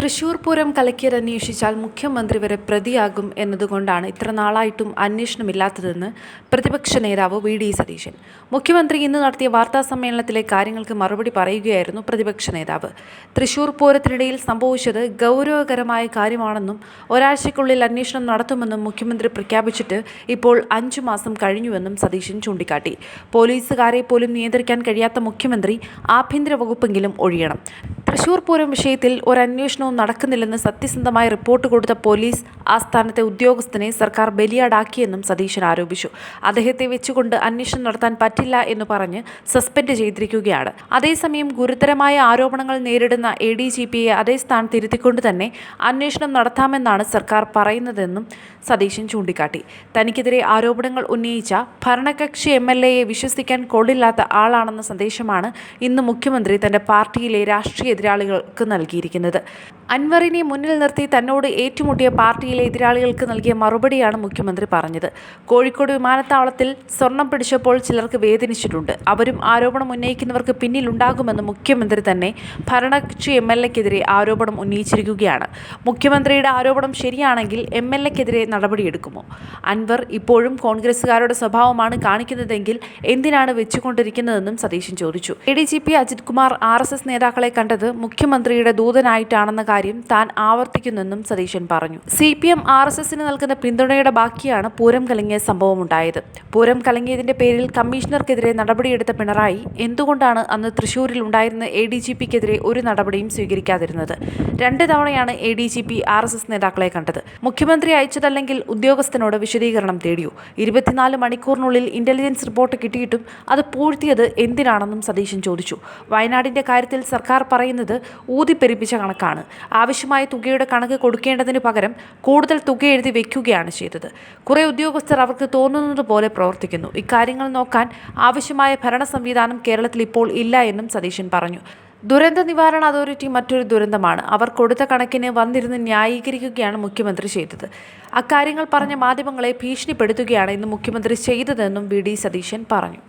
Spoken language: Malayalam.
തൃശൂർ പൂരം കലക്കിയത് അന്വേഷിച്ചാൽ മുഖ്യമന്ത്രി വരെ പ്രതിയാകും എന്നതുകൊണ്ടാണ് ഇത്ര നാളായിട്ടും അന്വേഷണമില്ലാത്തതെന്ന് പ്രതിപക്ഷ നേതാവ് വി ഡി സതീശൻ. മുഖ്യമന്ത്രി ഇന്ന് നടത്തിയ വാർത്താ സമ്മേളനത്തിലെ കാര്യങ്ങൾക്ക് മറുപടി പറയുകയായിരുന്നു പ്രതിപക്ഷ നേതാവ്. തൃശൂർ പൂരത്തിനിടയിൽ സംഭവിച്ചത് ഗൗരവകരമായ കാര്യമാണെന്നും ഒരാഴ്ചയ്ക്കുള്ളിൽ അന്വേഷണം നടത്തുമെന്നും മുഖ്യമന്ത്രി പ്രഖ്യാപിച്ചിട്ട് ഇപ്പോൾ അഞ്ചു മാസം കഴിഞ്ഞുവെന്നും സതീശൻ ചൂണ്ടിക്കാട്ടി. പോലീസുകാരെ പോലും നിയന്ത്രിക്കാൻ കഴിയാത്ത മുഖ്യമന്ത്രി ആഭ്യന്തര വകുപ്പെങ്കിലും ഒഴിയണം. തൃശൂർ പൂരം വിഷയത്തിൽ ഒരു അന്വേഷണവും നടക്കുന്നില്ലെന്ന് സത്യസന്ധമായി റിപ്പോർട്ട് കൊടുത്ത പോലീസ് ആസ്ഥാനത്തെ ഉദ്യോഗസ്ഥനെ സർക്കാർ ബലിയാടാക്കിയെന്നും സതീശൻ ആരോപിച്ചു. അദ്ദേഹത്തെ വെച്ചുകൊണ്ട് അന്വേഷണം നടത്താൻ പറ്റില്ല എന്ന് പറഞ്ഞ് സസ്പെൻഡ് ചെയ്തിരിക്കുകയാണ്. അതേസമയം ഗുരുതരമായ ആരോപണങ്ങൾ നേരിടുന്ന എ ഡി ജി പിയെ അതേ സ്ഥാനത്ത് ഇരുത്തിക്കൊണ്ട് തന്നെ അന്വേഷണം നടത്താമെന്നാണ് സർക്കാർ പറയുന്നതെന്നും സതീശൻ ചൂണ്ടിക്കാട്ടി. തനിക്കെതിരെ ആരോപണങ്ങൾ ഉന്നയിച്ച ഭരണകക്ഷി എം എൽ എയെ വിശ്വസിക്കാൻ കൊള്ളില്ലാത്ത ആളാണെന്ന സന്ദേശമാണ് ഇന്ന് മുഖ്യമന്ത്രി തന്റെ പാർട്ടിയിലെ രാഷ്ട്രീയ എതിരാളികൾക്ക് നൽകിയിരിക്കുന്നത്. അൻവറിനെ മുന്നിൽ നിർത്തി തന്നോട് ഏറ്റുമുട്ടിയ പാർട്ടിയിലെ എതിരാളികൾക്ക് നൽകിയ മറുപടിയാണ് മുഖ്യമന്ത്രി പറഞ്ഞത്. കോഴിക്കോട് വിമാനത്താവളത്തിൽ സ്വർണം പിടിച്ചപ്പോൾ ചിലർക്ക് വേദനിച്ചിട്ടുണ്ട്. അവരും ആരോപണം ഉന്നയിക്കുന്നവർക്ക് പിന്നിലുണ്ടാകുമെന്ന് മുഖ്യമന്ത്രി തന്നെ ഭരണകക്ഷി എം എൽ എക്കെതിരെ ആരോപണം ഉന്നയിച്ചിരിക്കുകയാണ്. മുഖ്യമന്ത്രിയുടെ ആരോപണം ശരിയാണെങ്കിൽ എം എൽ എക്കെതിരെ നടപടിയെടുക്കുമോ? അൻവർ ഇപ്പോഴും കോൺഗ്രസുകാരുടെ സ്വഭാവമാണ് കാണിക്കുന്നതെങ്കിൽ എന്തിനാണ് വെച്ചുകൊണ്ടിരിക്കുന്നതെന്നും സതീശൻ ചോദിച്ചു. A D G P Ajith Kumar R S S നേതാക്കളെ കണ്ടത് മുഖ്യമന്ത്രിയുടെ ദൂതനായിട്ടാണെന്ന കാര്യം താൻ ആവർത്തിക്കുന്നെന്നും സതീശൻ പറഞ്ഞു. C P M R S എസിന് നൽകുന്ന പിന്തുണയുടെ ബാക്കിയാണ് പൂരം കലങ്ങിയ സംഭവമുണ്ടായത്. പൂരം കലങ്ങിയതിന്റെ പേരിൽ കമ്മീഷണർക്കെതിരെ നടപടിയെടുത്ത പിണറായി എന്തുകൊണ്ടാണ് അന്ന് തൃശൂരിൽ ഉണ്ടായിരുന്ന എ ഡി ജി പിക്കെതിരെ ഒരു നടപടിയും സ്വീകരിക്കാതിരുന്നത്? രണ്ട് തവണയാണ് A D G P R S S നേതാക്കളെ കണ്ടത്. മുഖ്യമന്ത്രി അയച്ചതല്ലെങ്കിൽ ഉദ്യോഗസ്ഥനോട് വിശദീകരണം തേടിയോ? ഇരുപത്തിനാല് മണിക്കൂറിനുള്ളിൽ ഇന്റലിജൻസ് റിപ്പോർട്ട് കിട്ടിയിട്ടും അത് പൂഴ്ത്തിയത് എന്തിനാണെന്നും സതീശൻ ചോദിച്ചു. വയനാടിന്റെ കാര്യത്തിൽ സർക്കാർ പറയുന്നത് ഊതിപ്പെരിപ്പിച്ച കണക്കാണ്. ആവശ്യമായ തുകയുടെ കണക്ക് കൊടുക്കേണ്ടതിന് പകരം കൂടുതൽ തുക എഴുതി വെക്കുകയാണ് ചെയ്തത്. കുറേ ഉദ്യോഗസ്ഥർ അവർക്ക് തോന്നുന്നത് പോലെ പ്രവർത്തിക്കുന്നു. ഇക്കാര്യങ്ങൾ നോക്കാൻ ആവശ്യമായ ഭരണ സംവിധാനം കേരളത്തിൽ ഇപ്പോൾ ഇല്ല എന്നും സതീശൻ പറഞ്ഞു. ദുരന്ത നിവാരണ അതോറിറ്റി മറ്റൊരു ദുരന്തമാണ്. അവർ കൊടുത്ത കണക്കിന് വന്നിരുന്ന് ന്യായീകരിക്കുകയാണ് മുഖ്യമന്ത്രി ചെയ്തത്. അക്കാര്യങ്ങൾ പറഞ്ഞ മാധ്യമങ്ങളെ ഭീഷണിപ്പെടുത്തുകയാണ് ഇന്ന് മുഖ്യമന്ത്രി ചെയ്തതെന്നും വി ഡി സതീശൻ പറഞ്ഞു.